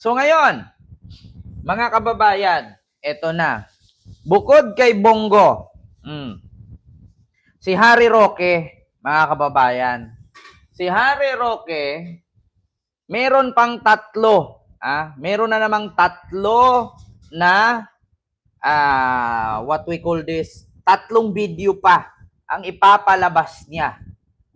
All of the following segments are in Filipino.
So ngayon, mga kababayan, eto na. Bukod kay Bongo, mm, si Harry Roque, mga kababayan, si Harry Roque, meron pang tatlo. Ah, meron na namang tatlo na ah, what we call this, tatlong video pa ang ipapalabas niya.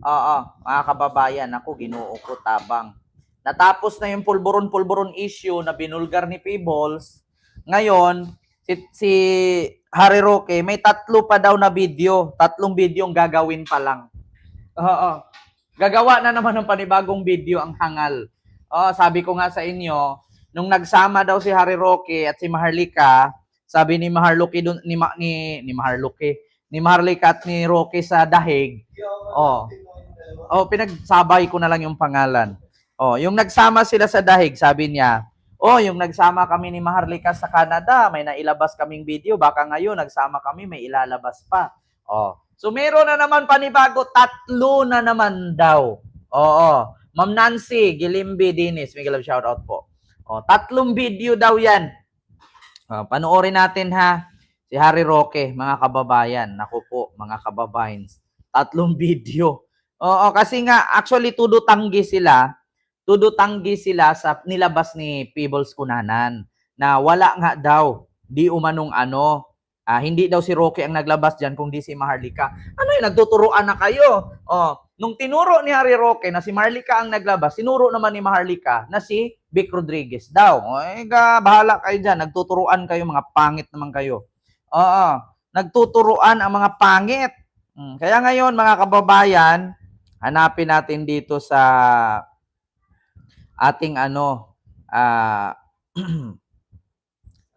Oo, mga kababayan, ako ginoo ko tabang. Natapos na yung pulburon-pulburon issue na binulgar ni Peebles. Ngayon, si, si Harry Roque, may tatlo pa daw na video. Tatlong video ang gagawin pa lang. Oo. Gagawa na naman ng panibagong video ang hangal. Oh, sabi ko nga sa inyo, nung nagsama daw si Harry Roque at si Maharlika, sabi ni Maharlika dun, ni, Ma- ni, ni Maharlika, ni Maharlika at ni Roque sa dahig, oh, oh, pinagsabay ko na lang yung pangalan. Oh, yung nagsama sila sa dahig, sabi niya, oh, yung nagsama kami ni Maharlika sa Canada, may nailabas kaming video, baka ngayon nagsama kami, may ilalabas pa. Oh, so meron na naman panibago, tatlo na naman daw. Oo. Ma'am Nancy, Gilimbi, Dinis, Miguel shout out po. Oh, tatlong video daw 'yan. Oh, panoorin natin ha. Si Harry Roque, mga kababayan. Naku po, mga kababayan. Tatlong video. Oo, kasi nga actually tudo tanggi sila. Tudo tanggi sila sa nilabas ni Peebles Kunanan na wala nga daw di umanong ano Ah, hindi daw si Roque ang naglabas diyan kundi si Maharlika. Ano yun, nagtuturuan na kayo. Oh, nung tinuro ni Harry Roque na si Maharlika ang naglabas, sinuro naman ni Maharlika na si Vic Rodriguez daw. O, eh, ga, bahala kayo dyan. Nagtuturuan kayo, mga pangit naman kayo. Oo, nagtuturuan ang mga pangit. Hmm, Kaya ngayon, mga kababayan, hanapin natin dito sa ating ano, ah,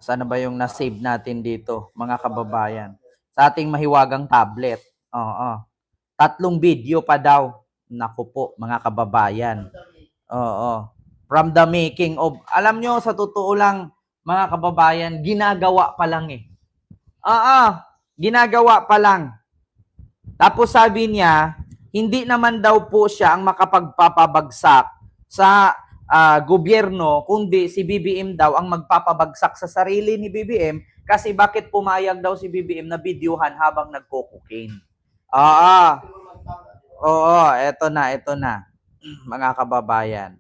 sana ba yung na-save natin dito, mga kababayan? Sa ating mahiwagang tablet. Oo. Tatlong video pa daw. Naku po, mga kababayan. Oo. From the making of, alam nyo, sa totoo lang, mga kababayan, ginagawa pa lang eh. Oo, ginagawa pa lang. Tapos sabi niya, hindi naman daw po siya ang makapagpapabagsak sa ah, gobyerno, kundi si BBM daw ang magpapabagsak sa sarili ni BBM kasi bakit pumayag daw si BBM na videohan habang nagko-cocaine. Oo. Oo, eto na, eto na. Mga kababayan.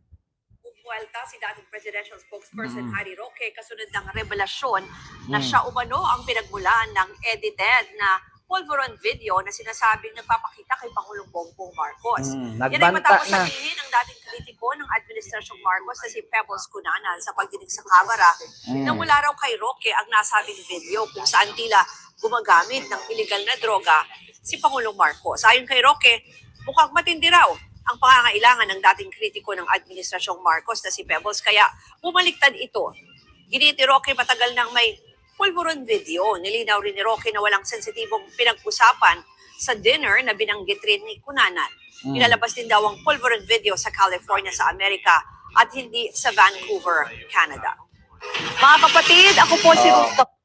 Buwelta si dating presidential spokesperson Mm. Harry Roque kasunod ng revelasyon na Mm. siya umano ang pinagmulan ng edited na pulveron video na sinasabing nagpapakita kay Pangulong Bongbong Marcos. Mm, Yan ay matapos na. sabihin ng dating kritiko ng Administrasyong Marcos na si Pebbles Cunanan sa pagdinig sa kamera Mm. na mula raw kay Roque ang nasabing video kung saan tila gumagamit ng illegal na droga si Pangulong Marcos. Ayon kay Roque, mukhang matindi raw ang pangangailangan ng dating kritiko ng Administrasyong Marcos na si Pebbles kaya bumaliktad ito. Giniti Roque matagal nang may pulburon video. Nilinaw rin ni Roque na walang sensitibong pinag-usapan sa dinner na binanggit rin ni Kunanan. Mm. Inalabas din daw ang pulveron video sa California sa Amerika at hindi sa Vancouver, Canada. Mga kapatid, ako po si Oh. Ruth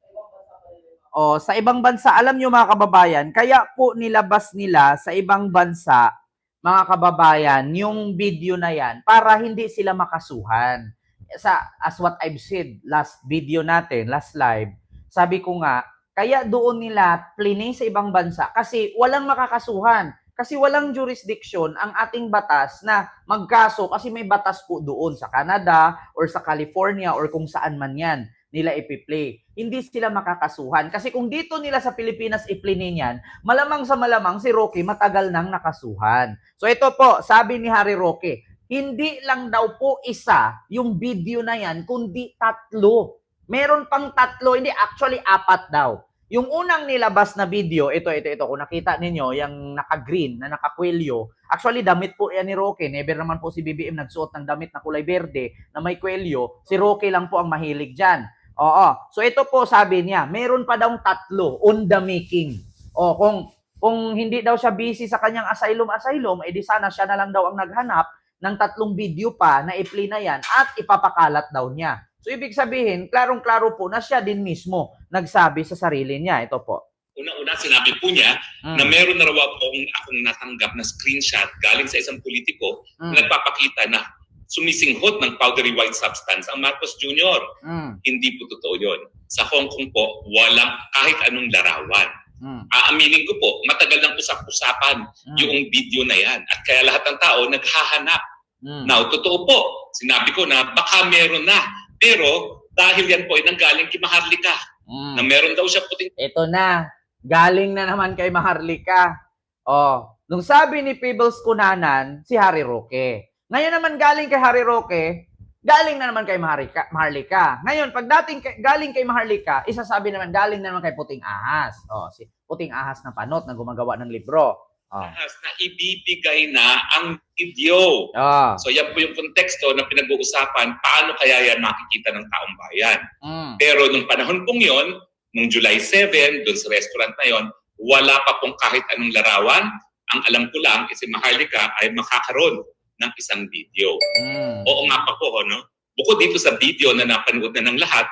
O, sa ibang bansa, alam nyo mga kababayan, kaya po nilabas nila sa ibang bansa, mga kababayan, yung video na yan para hindi sila makasuhan. Sa, as what I've said last video natin, last live, sabi ko nga, kaya doon nila plinay sa ibang bansa kasi walang makakasuhan. Kasi walang jurisdiction ang ating batas na magkaso kasi may batas po doon sa Canada or sa California or kung saan man yan nila ipi-play. Hindi sila makakasuhan. Kasi kung dito nila sa Pilipinas i-play yan, malamang sa malamang si Rocky matagal nang nakasuhan. So ito po, sabi ni Harry Roque, hindi lang daw po isa yung video na yan, kundi tatlo. Meron pang tatlo, hindi actually apat daw. Yung unang nilabas na video, ito, ito, ito, kung nakita ninyo, yung naka-green, na naka-kwelyo, actually damit po yan ni Roque. Never naman po si BBM nagsuot ng damit na kulay berde na may kwelyo. Si Roque lang po ang mahilig dyan. Oo. So ito po sabi niya, meron pa daw tatlo on the making. O kung kung hindi daw siya busy sa kanyang asylum asylum, edi sana siya na lang daw ang naghanap ng tatlong video pa na i-play na yan at ipapakalat daw niya. So ibig sabihin, klarong-klaro po na siya din mismo nagsabi sa sarili niya. Ito po. Una-una, sinabi po niya Mm. na meron na raw akong, akong natanggap na screenshot galing sa isang politiko Mm. na nagpapakita na sumisinghot ng powdery white substance ang Marcos Jr. Mm. Hindi po totoo yun. Sa Hong Kong po, walang kahit anong larawan. Mm. Aaminin ko po, matagal nang usap-usapan Mm. yung video na yan. At kaya lahat ng tao naghahanap. Mm. Now, totoo po, sinabi ko na baka meron na. Pero dahil yan po ay nanggaling kay Maharlika, Mm. na meron daw siya puting Ito na. Galing na naman kay Maharlika. Oh, nung sabi ni Peebles Kunanan, si Harry Roque. Ngayon naman galing kay Harry Roque, galing na naman kay Maharlika. Maharlika. Ngayon, pag dating kay- galing kay Maharlika, isasabi naman galing na naman kay Puting Ahas. Oh, si Puting Ahas na panot na gumagawa ng libro. Oh. ahas na ibibigay na ang video. Oh. So yan po yung konteksto na pinag-uusapan, paano kaya yan makikita ng taong bayan. Mm. Pero nung panahon pong yon, nung July 7, doon sa restaurant na yon, wala pa pong kahit anong larawan. Ang alam ko lang, is si Maharlika ay makakaroon ng isang video. Mm. Oo nga pa po, no? Bukod dito sa video na napanood na ng lahat,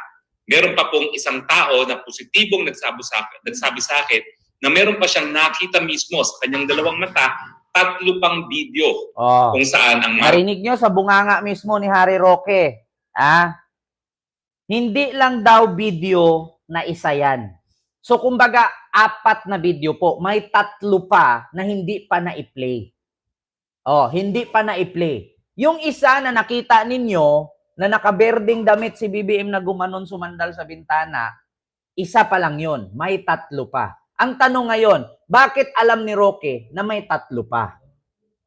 meron pa pong isang tao na positibong nagsabi sa, nagsabi sa akin na meron pa siyang nakita mismo sa kanyang dalawang mata, tatlo pang video Oh. kung saan ang Narinig nyo sa bunganga mismo ni Harry Roque. Ah? Hindi lang daw video na isa yan. So kumbaga, apat na video po. May tatlo pa na hindi pa na-play. Oh, hindi pa na-play. Yung isa na nakita ninyo na nakaberding damit si BBM na gumanon sumandal sa bintana, isa pa lang yon. May tatlo pa. Ang tanong ngayon, bakit alam ni Roque na may tatlo pa?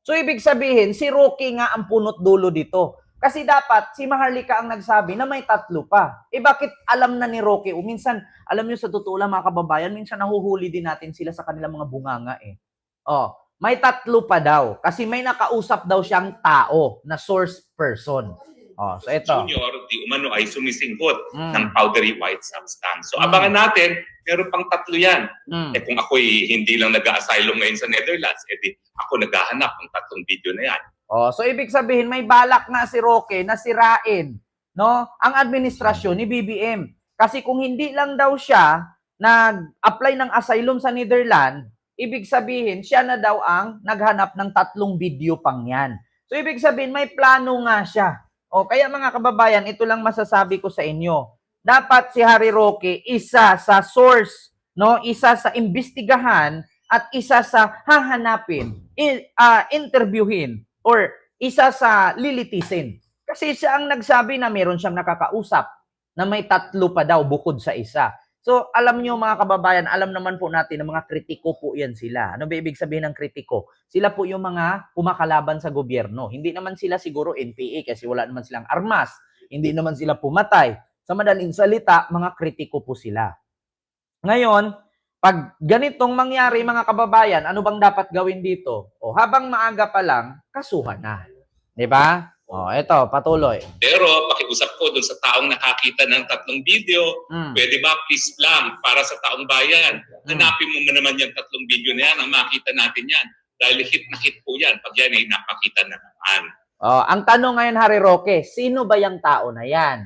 So ibig sabihin, si Rocky nga ang punot dulo dito. Kasi dapat si Maharlika ang nagsabi na may tatlo pa. Eh bakit alam na ni Rocky? O minsan, alam niyo sa totoo lang mga kababayan, minsan nahuhuli din natin sila sa kanilang mga bunganga eh. Oh, may tatlo pa daw. Kasi may nakausap daw siyang tao na source person. Oh, so ito. junior, di umano ay sumisinghot Mm, ng powdery white substance. So Mm. abangan natin, meron pang tatlo yan. mm. Eh kung ako'y hindi lang nag-asylum ngayon sa Netherlands, edi ako naghahanap ng tatlong video na yan. Oh, so ibig sabihin may balak nga si Roque na sirain, no? Ang administrasyon ni BBM. Kasi kung hindi lang daw siya nag-apply ng asylum sa Netherlands, ibig sabihin siya na daw ang naghanap ng tatlong video pang yan. So ibig sabihin may plano nga siya. O kaya mga kababayan, ito lang masasabi ko sa inyo. Dapat si Harry Roque isa sa source, no? Isa sa imbestigahan at isa sa hahanapin, i- ah, interviewin or isa sa lilitisin. Kasi siya ang nagsabi na meron siyang nakakausap na may tatlo pa daw bukod sa isa. So, alam nyo mga kababayan, alam naman po natin na mga kritiko po yan sila. Ano ba ibig sabihin ng kritiko? Sila po yung mga kumakalaban sa gobyerno. Hindi naman sila siguro NPA kasi wala naman silang armas. Hindi naman sila pumatay. Sa madaling salita, mga kritiko po sila. Ngayon, pag ganitong mangyari mga kababayan, ano bang dapat gawin dito? O habang maaga pa lang, kasuhan na. 'Di ba? O eto, patuloy. Pero pakiusap ko doon sa taong nakakita ng tatlong video, Mm. pwede ba please lang para sa taong bayan, Mm. hanapin mo naman yung tatlong video na yan, ang makita natin yan. Dahil hit na hit po yan pag yan ay napakita na naman. Oh, ang tanong ngayon, Harry Roque, sino ba yung tao na yan?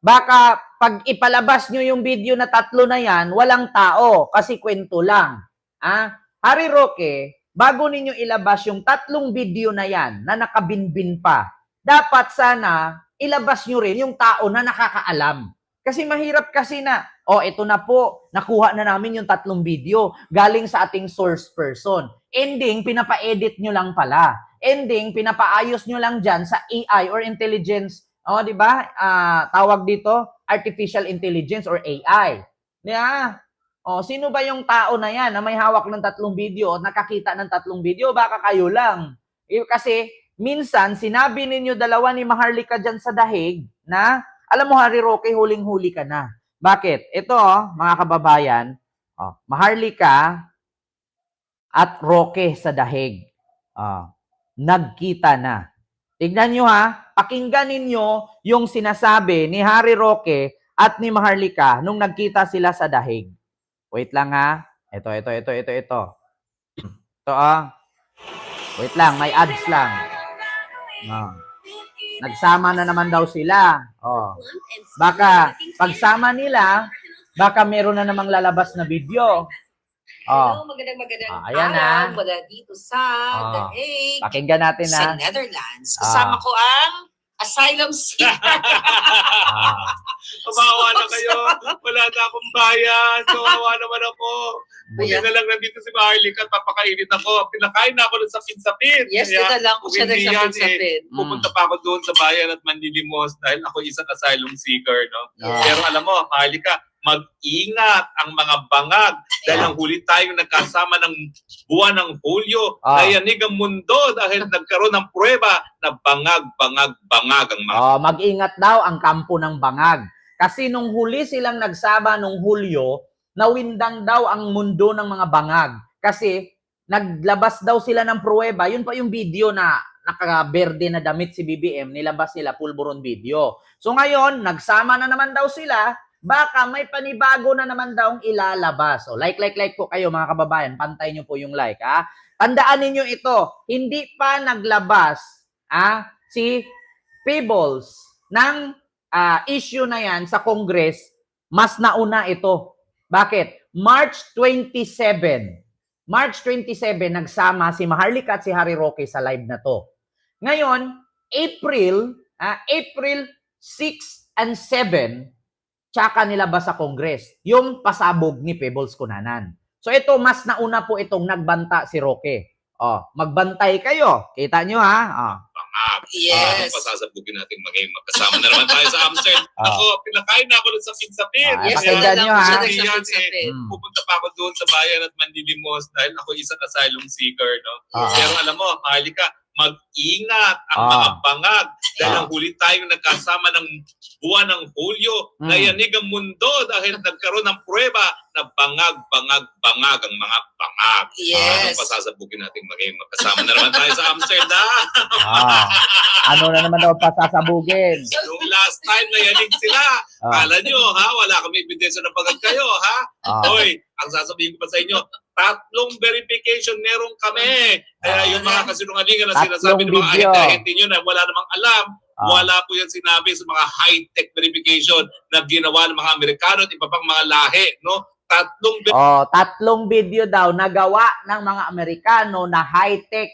Baka pag ipalabas nyo yung video na tatlo na yan, walang tao kasi kwento lang. Ah? Harry Roque, bago ninyo ilabas yung tatlong video na yan na nakabinbin pa, dapat sana ilabas nyo rin yung tao na nakakaalam. Kasi mahirap kasi na, oh, ito na po, nakuha na namin yung tatlong video galing sa ating source person. Ending, pinapa-edit nyo lang pala ending, pinapaayos nyo lang dyan sa AI or intelligence, oh, di ba? Ah, tawag dito, artificial intelligence or AI. Ba? Oh, sino ba yung tao na yan na may hawak ng tatlong video at nakakita ng tatlong video? Baka kayo lang. Eh, kasi, minsan, sinabi ninyo dalawa ni Maharlika dyan sa dahig na, alam mo, Harry Roque, huling-huli ka na. Bakit? Ito, oh, mga kababayan, oh, Maharlika at Roque sa dahig. Ah, nagkita na. Tignan nyo ha, pakinggan ninyo yung sinasabi ni Harry Roque at ni Maharlika nung nagkita sila sa dahig. Wait lang ha. Ito, ito, ito, ito, ito. Ito ah. Wait lang, may ads lang. Ah. Nagsama na naman daw sila. Oh. Baka pagsama nila, baka meron na namang lalabas na video. Oh. Hello, magandang magandang Ah, ayan araw na. mula dito sa Ah. The Hague, Pakinggan natin sa ha. Netherlands. Ah. Kasama ko ang asylum seeker. Ah, Kawawa na kayo. Wala na akong bayan. Kawawa naman ako. Buti Ayan. na lang nandito si Marley at papakainit ako. Pinakain na ako ng sapin-sapin. Yes, Kaya, na lang ko siya hindi yan nagsapin-sapin. Mm. pupunta pa ako doon sa bayan at manlilimos dahil ako isang asylum seeker, no? Ah. Pero alam mo, Marley ka, mag-ingat ang mga bangag dahil ang huli tayong nagkasama ng buwan ng Hulyo. Ah. Nayanig ang mundo dahil nagkaroon ng prueba na bangag, bangag, bangag ang mga Oh, mag-ingat daw ang kampo ng bangag. Kasi nung huli silang nagsama nung Hulyo, nawindang daw ang mundo ng mga bangag. Kasi naglabas daw sila ng pruweba. Yun pa yung video na naka-berde na damit si BBM, nilabas nila pulburon video. So ngayon, nagsama na naman daw sila, baka may panibago na naman daw ilalabas. So like, like, like po kayo mga kababayan, pantay nyo po yung like. Ha? Tandaan ninyo ito, hindi pa naglabas ah, si Peebles ng ah, issue na yan sa Congress, mas nauna ito. Bakit? March 27. March 27, nagsama si Maharlika at si Harry Roque sa live na to. Ngayon, April, ah, April 6 and 7, tsaka nilabas sa Congress, yung pasabog ni Pebbles Kunanan. So ito, mas nauna po itong nagbanta si Roque. Oh, magbantay kayo. Kita nyo ha? Oh. bangag. Yes. Ah, pasasabugin natin maging magkasama na naman tayo sa Amsterdam. Ah. Ako, pinakain na ako ng sapin-sapin. Ah, Yes, pakinggan nyo, ha? nagsapin-sapin. Mm. Pupunta pa ako doon sa bayan at manlilimos dahil ako isang asylum seeker, no? Ah. Pero alam mo, Mahalika, mag-ingat ang Ah. mga bangag dahil Ah. ang huli tayong nagkasama ng buwan ng Hulyo. Mm. Nayanig ang mundo dahil nagkaroon ng prueba na bangag, bangag, bangag ang mga bangag. Yes. Ano pasasabugin natin maging magkasama na naman tayo sa Amsterdam. Ah, ano na naman daw pasasabugin? Nung last time nayanig sila, Ah, kala nyo ha, wala kami ebidensya ng pagag kayo ha. ah. Hoy, ang sasabihin ko pa sa inyo, tatlong verification meron kami. Kaya yung mga kasinungalingan na sinasabi ng mga video. ahente nyo na wala namang alam, Ah. wala po yan sinabi sa mga high-tech verification na ginawa ng mga Amerikano at iba pang mga lahi, no? Tatlong ver- Oh, tatlong video daw nagawa ng mga Amerikano na high-tech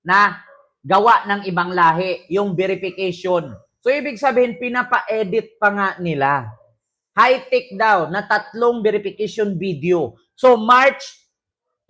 na gawa ng ibang lahi, yung verification. So, ibig sabihin, pinapa-edit pa nga nila. High-tech daw na tatlong verification video. So, March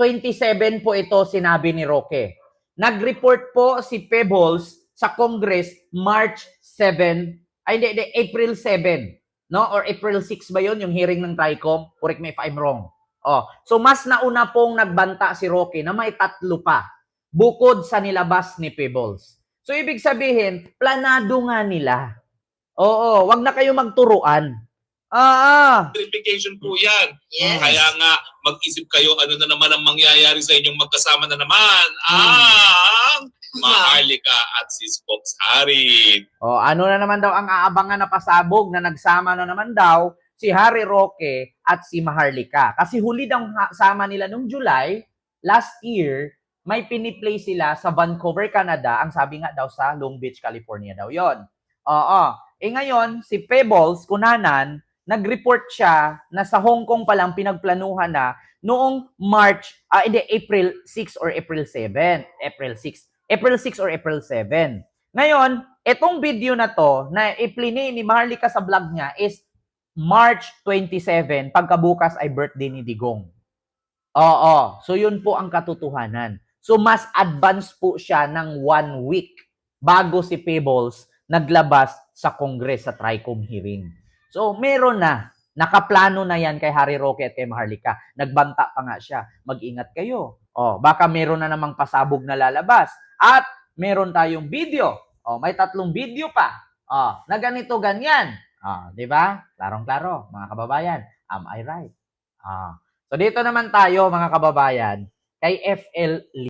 27 po ito sinabi ni Roque. Nag-report po si Pebbles sa Congress March 7, ay hindi, hindi, April 7. No? Or April 6 ba yon yung hearing ng TRICOM? Correct me if I'm wrong. Oh, so mas nauna pong nagbanta si Roque na may tatlo pa bukod sa nilabas ni Pebbles. So ibig sabihin, planado nga nila. Oo, wag na kayo magturuan. Ah, ah. verification po yan. Yes. Kaya nga, mag-isip kayo ano na naman ang mangyayari sa inyong magkasama na naman. Hmm. Ang Maharlika at si Spokes Harry. Oh, ano na naman daw ang aabangan na pasabog na nagsama na naman daw si Harry Roque at si Maharlika. Kasi huli daw sama nila nung July last year, may piniplay sila sa Vancouver, Canada. Ang sabi nga daw sa Long Beach, California daw yon. Oo. Eh ngayon, si Pebbles, kunanan, nag-report siya na sa Hong Kong pa lang pinagplanuhan na noong March, ah hindi, April 6 or April 7. April 6. April 6 or April 7. Ngayon, itong video na to na iplinay ni Maharlika sa vlog niya is March 27, pagkabukas ay birthday ni Digong. Oo, so yun po ang katotohanan. So mas advance po siya ng one week bago si Pebbles naglabas sa Congress sa TRICOM hearing. So meron na, nakaplano na yan kay Harry Roque at kay Maharlika. Nagbanta pa nga siya, mag-ingat kayo. Oh, baka meron na namang pasabog na lalabas. At meron tayong video. Oh, may tatlong video pa. Oh, na ganito ganyan. Ah, 'di ba? Klarong-klaro, mga kababayan. Am I right? Ah. So dito naman tayo mga kababayan kay FL